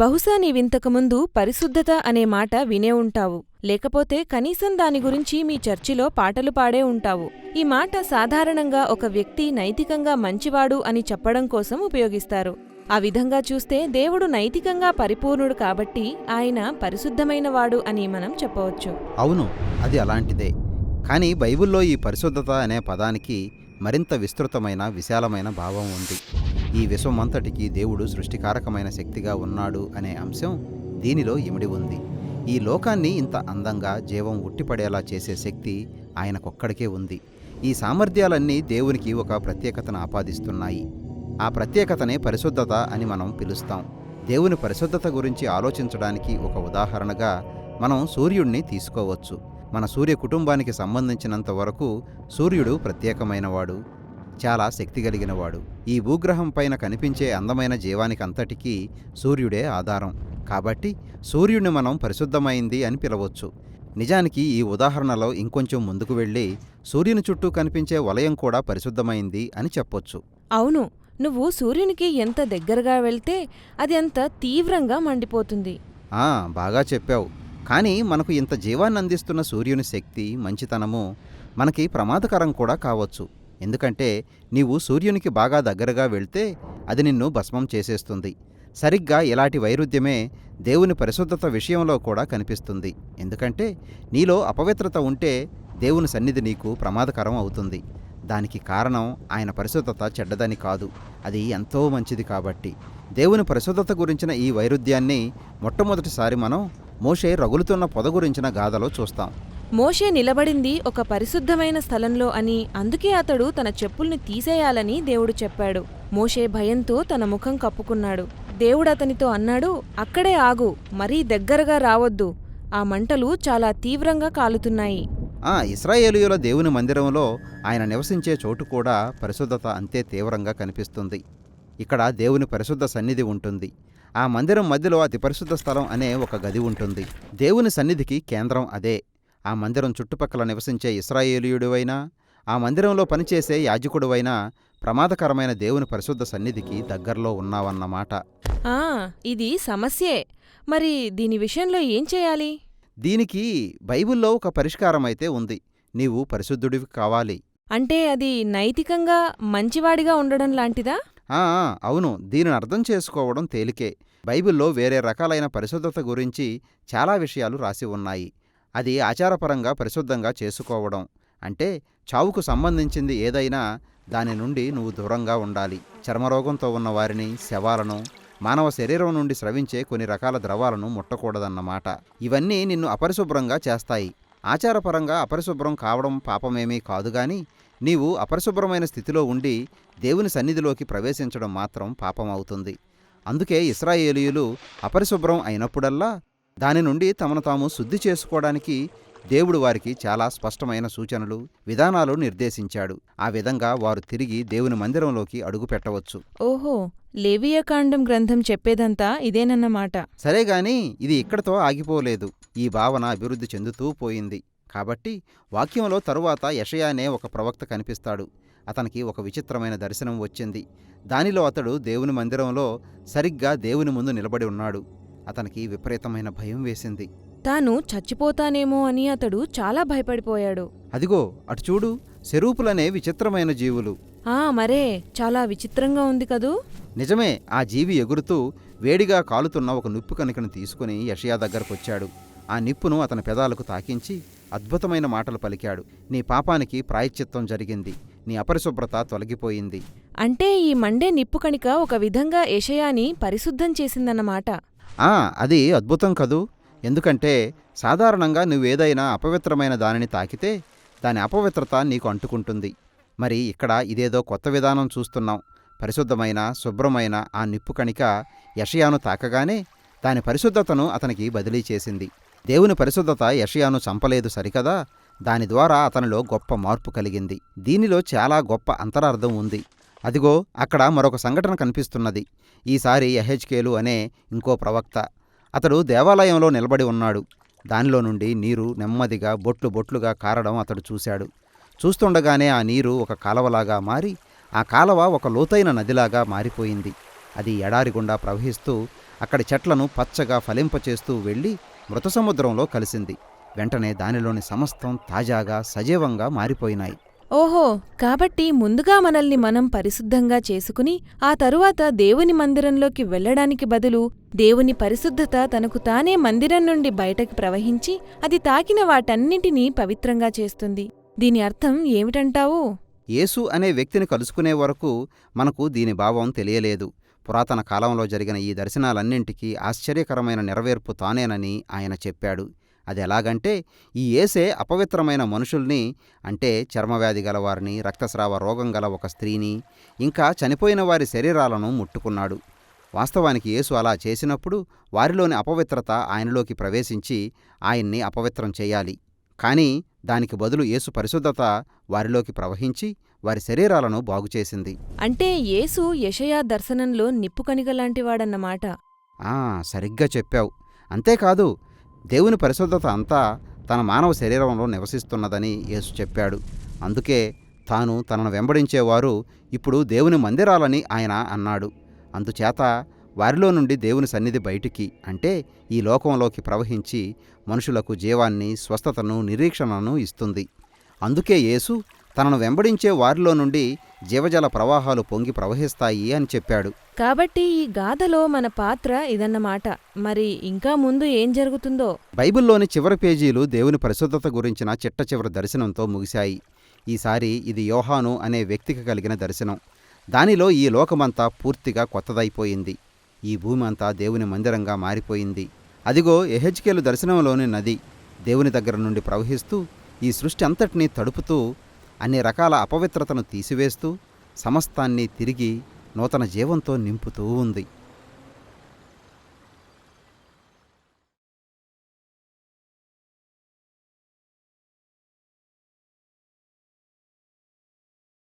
బహుశా నీవింతకుముందు పరిశుద్ధత అనే మాట వినే ఉంటావు. లేకపోతే కనీసం దాని గురించి మీ చర్చిలో పాటలు పాడే ఉంటావు. ఈ మాట సాధారణంగా ఒక వ్యక్తి నైతికంగా మంచివాడు అని చెప్పడం కోసం ఉపయోగిస్తారు. ఆ విధంగా చూస్తే దేవుడు నైతికంగా పరిపూర్ణుడు కాబట్టి ఆయన పరిశుద్ధమైనవాడు అని మనం చెప్పవచ్చు. అవును అది అలాంటిదే. కానీ బైబిల్లో ఈ పరిశుద్ధత అనే పదానికి మరింత విస్తృతమైన విశాలమైన భావం ఉంది. ఈ విశ్వమంతటికి దేవుడు సృష్టికారకమైన శక్తిగా ఉన్నాడు అనే అంశం దీనిలో ఇమిడి ఉంది. ఈ లోకాన్ని ఇంత అందంగా జీవం ఉట్టిపడేలా చేసే శక్తి ఆయనకొక్కడికే ఉంది. ఈ సామర్థ్యాలన్నీ దేవునికి ఒక ప్రత్యేకతను ఆపాదిస్తున్నాయి. ఆ ప్రత్యేకతనే పరిశుద్ధత అని మనం పిలుస్తాం. దేవుని పరిశుద్ధత గురించి ఆలోచించడానికి ఒక ఉదాహరణగా మనం సూర్యుడిని తీసుకోవచ్చు. మన సూర్య కుటుంబానికి సంబంధించినంత వరకు సూర్యుడు ప్రత్యేకమైనవాడు. చాలా శక్తి కలిగినవాడు. ఈ భూగ్రహం పైన కనిపించే అందమైన జీవానికంతటికీ సూర్యుడే ఆధారం. కాబట్టి సూర్యుడిని మనం పరిశుద్ధమైంది అని పిలవచ్చు. నిజానికి ఈ ఉదాహరణలో ఇంకొంచెం ముందుకు వెళ్ళి సూర్యుని చుట్టూ కనిపించే వలయం కూడా పరిశుద్ధమైంది అని చెప్పొచ్చు. అవును నువ్వు సూర్యునికి ఎంత దగ్గరగా వెళ్తే అది అంత తీవ్రంగా మండిపోతుంది. ఆ బాగా చెప్పావు. కానీ మనకు ఇంత జీవాన్ని అందిస్తున్న సూర్యుని శక్తి మంచితనము మనకి ప్రమాదకరం కూడా కావచ్చు. ఎందుకంటే నీవు సూర్యునికి బాగా దగ్గరగా వెళ్తే అది నిన్ను భస్మం చేసేస్తుంది. సరిగ్గా ఇలాంటి వైరుధ్యమే దేవుని పరిశుద్ధత విషయంలో కూడా కనిపిస్తుంది. ఎందుకంటే నీలో అపవిత్రత ఉంటే దేవుని సన్నిధి నీకు ప్రమాదకరం అవుతుంది. దానికి కారణం ఆయన పరిశుద్ధత చెడ్డదని కాదు. అది ఎంతో మంచిది కాబట్టి. దేవుని పరిశుద్ధత గురించిన ఈ వైరుధ్యాన్ని మొట్టమొదటిసారి మనం మోషే రగులుతున్న పొద గురించిన గాథలో చూస్తాం. మోషే నిలబడింది ఒక పరిశుద్ధమైన స్థలంలో అని అందుకే అతడు తన చెప్పుల్ని తీసేయాలని దేవుడు చెప్పాడు. మోషే భయంతో తన ముఖం కప్పుకున్నాడు. దేవుడు అతనితో అన్నాడు అక్కడే ఆగు మరీ దగ్గరగా రావద్దు. ఆ మంటలు చాలా తీవ్రంగా కాలుతున్నాయి. ఆ ఇస్రాయేలీయుల దేవుని మందిరంలో ఆయన నివసించే చోటు కూడా పరిశుద్ధత అంతే తీవ్రంగా కనిపిస్తుంది. ఇక్కడ దేవుని పరిశుద్ధ సన్నిధి ఉంటుంది. ఆ మందిరం మధ్యలో అతి పరిశుద్ధ స్థలం అనే ఒక గది ఉంటుంది. దేవుని సన్నిధికి కేంద్రం అదే. ఆ మందిరం చుట్టుపక్కల నివసించే ఇస్రాయేలీయుడివైనా ఆ మందిరంలో పనిచేసే యాజకుడివైనా ప్రమాదకరమైన దేవుని పరిశుద్ధ సన్నిధికి దగ్గరలో ఉన్నావన్నమాట. ఆ ఇది సమస్యే. మరి దీని విషయంలో ఏం చేయాలి? దీనికి బైబిల్లో ఒక పరిష్కారమైతే ఉంది. నీవు పరిశుద్ధుడివి కావాలి. అంటే అది నైతికంగా మంచివాడిగా ఉండడం లాంటిదా? ఆ ఆ, అవును. దీనిని అర్థం చేసుకోవడం తేలికే. బైబిల్లో వేరే రకాలైన పరిశుద్ధత గురించి చాలా విషయాలు రాసి ఉన్నాయి. అది ఆచారపరంగా పరిశుద్ధంగా చేసుకోవడం. అంటే చావుకు సంబంధించింది ఏదైనా దాని నుండి నువ్వు దూరంగా ఉండాలి. చర్మరోగంతో ఉన్న వారిని శవాలను మానవ శరీరం నుండి స్రవించే కొన్ని రకాల ద్రవాలను ముట్టకూడదన్నమాట. ఇవన్నీ నిన్ను అపరిశుభ్రంగా చేస్తాయి. ఆచారపరంగా అపరిశుభ్రం కావడం పాపమేమీ కాదు గాని నీవు అపరిశుభ్రమైన స్థితిలో ఉండి దేవుని సన్నిధిలోకి ప్రవేశించడం మాత్రం పాపం అవుతుంది అందుకే ఇస్రాయేలీయులు అపరిశుభ్రం అయినప్పుడల్లా దాని నుండి తమను తాము శుద్ధి చేసుకోవడానికి దేవుడు వారికి చాలా స్పష్టమైన సూచనలు విధానాలు నిర్దేశించాడు. ఆ విధంగా వారు తిరిగి దేవుని మందిరంలోకి అడుగుపెట్టవచ్చు ఓహో లేవియకాండం గ్రంథం చెప్పేదంతా ఇదేనన్నమాట. సరేగాని ఇది ఇక్కడతో ఆగిపోలేదు. ఈ భావన అభివృద్ధి చెందుతూ పోయింది. కాబట్టి వాక్యంలో తరువాత యషయానే ఒక ప్రవక్త కనిపిస్తాడు. అతనికి ఒక విచిత్రమైన దర్శనం వచ్చింది. దానిలో అతడు దేవుని మందిరంలో సరిగ్గా దేవుని ముందు నిలబడి ఉన్నాడు. అతనికి విపరీతమైన భయం వేసింది. తాను చచ్చిపోతానేమో అని అతడు చాలా భయపడిపోయాడు. అదిగో అటు చూడు శరూపులనే విచిత్రమైన జీవులు. ఆ మరే చాలా విచిత్రంగా ఉంది కదూ? నిజమే ఆ జీవి ఎగురుతూ వేడిగా కాలుతున్న ఒక నిప్పు కణికను తీసుకుని యషయా దగ్గరకొచ్చాడు. ఆ నిప్పును అతని పెదాలకు తాకించి అద్భుతమైన మాటలు పలికాడు. నీ పాపానికి ప్రాయశ్చిత్తం జరిగింది. నీ అపరిశుభ్రత తొలగిపోయింది. అంటే ఈ మండే నిప్పు కణిక ఒక విధంగా ఏషయాని పరిశుద్ధం చేసిందన్నమాట. అది అద్భుతం కదూ. ఎందుకంటే సాధారణంగా నువ్వేదైనా అపవిత్రమైన దానిని తాకితే దాని అపవిత్రత నీకు అంటుకుంటుంది. మరి ఇక్కడ ఇదేదో కొత్త విధానం చూస్తున్నాం. పరిశుద్ధమైన శుభ్రమైన ఆ నిప్పు కణిక యషయాను తాకగానే దాని పరిశుద్ధతను అతనికి బదిలీ చేసింది. దేవుని పరిశుద్ధత యషయాను చంపలేదు సరికదా? దాని ద్వారా అతనిలో గొప్ప మార్పు కలిగింది. దీనిలో చాలా గొప్ప అంతరార్థం ఉంది. అదిగో అక్కడ మరొక సంఘటన కనిపిస్తున్నది. ఈసారి యహెచ్కేలు అనే ఇంకో ప్రవక్త అతడు దేవాలయంలో నిలబడి ఉన్నాడు. దానిలో నుండి నీరు నెమ్మదిగా బొట్లు బొట్లుగా కారడం అతడు చూశాడు. చూస్తుండగానే ఆ నీరు ఒక కాలవలాగా మారి ఆ కాలవ ఒక లోతైన నదిలాగా మారిపోయింది. అది ఎడారి గుండా ప్రవహిస్తూ అక్కడి చెట్లను పచ్చగా ఫలింపచేస్తూ వెళ్ళి మృత సముద్రంలో కలిసింది. వెంటనే దానిలోని సమస్తం తాజాగా సజీవంగా మారిపోయినాయి. ఓహో కాబట్టి ముందుగా మనల్ని మనం పరిశుద్ధంగా చేసుకుని ఆ తరువాత దేవుని మందిరంలోకి వెళ్ళడానికి బదులు దేవుని పరిశుద్ధత తనకు తానే మందిరం నుండి బయటకి ప్రవహించి అది తాకిన వాటన్నింటినీ పవిత్రంగా చేస్తుంది. దీని అర్థం ఏమిటంటావు? యేసు అనే వ్యక్తిని కలుసుకునే వరకు మనకు దీని భావం తెలియలేదు. పురాతన కాలంలో జరిగిన ఈ దర్శనాలన్నింటికీ ఆశ్చర్యకరమైన నెరవేర్పు తానేనని ఆయన చెప్పాడు. అది ఎలాగంటే ఈ ఏసే అపవిత్రమైన మనుషుల్ని అంటే చర్మవ్యాధి గలవారిని రక్తస్రావ రోగం గల ఒక స్త్రీని ఇంకా చనిపోయిన వారి శరీరాలను ముట్టుకున్నాడు. వాస్తవానికి యేసు అలా చేసినప్పుడు వారిలోని అపవిత్రత ఆయనలోకి ప్రవేశించి ఆయన్ని అపవిత్రం చేయాలి. కానీ దానికి బదులు యేసు పరిశుద్ధత వారిలోకి ప్రవహించి వారి శరీరాలను బాగుచేసింది అంటే యేసు యెషయా దర్శనంలో నిప్పుకణిగలాంటివాడన్నమాట ఆ సరిగ్గా చెప్పావు. అంతేకాదు దేవుని పరిశుద్ధత అంతా తన మానవ శరీరంలో నివసిస్తున్నదని యేసు చెప్పాడు. అందుకే తాను తనను వెంబడించేవారు ఇప్పుడు దేవుని మందిరాలని ఆయన అన్నాడు. అందుచేత వారిలో నుండి దేవుని సన్నిధి బయటికి అంటే ఈ లోకంలోకి ప్రవహించి మనుషులకు జీవాన్ని స్వస్థతను నిరీక్షణను ఇస్తుంది. అందుకే యేసు తనను వెంబడించే వారిలో నుండి జీవజల ప్రవాహాలు పొంగి ప్రవహిస్తాయి అని చెప్పాడు. కాబట్టి ఈ గాథలో మన పాత్ర ఇదన్నమాట. మరి ఇంకా ముందు ఏం జరుగుతుందో? బైబిల్లోని చివరి పేజీలు దేవుని పరిశుద్ధత గురించిన చిట్ట చివరి దర్శనంతో ముగిశాయి. ఈసారి ఇది యోహాను అనే వ్యక్తికి కలిగిన దర్శనం. దానిలో ఈ లోకమంతా పూర్తిగా కొత్తదైపోయింది. ఈ భూమి అంతా దేవుని మందిరంగా మారిపోయింది. అదిగో ఎహెచ్కేలు దర్శనంలోని నది దేవుని దగ్గర నుండి ప్రవహిస్తూ ఈ సృష్టి అంతటినీ తడుపుతూ అన్ని రకాల అపవిత్రతను తీసివేస్తూ సమస్తాన్ని తిరిగి నూతన జీవంతో నింపుతూ ఉంది.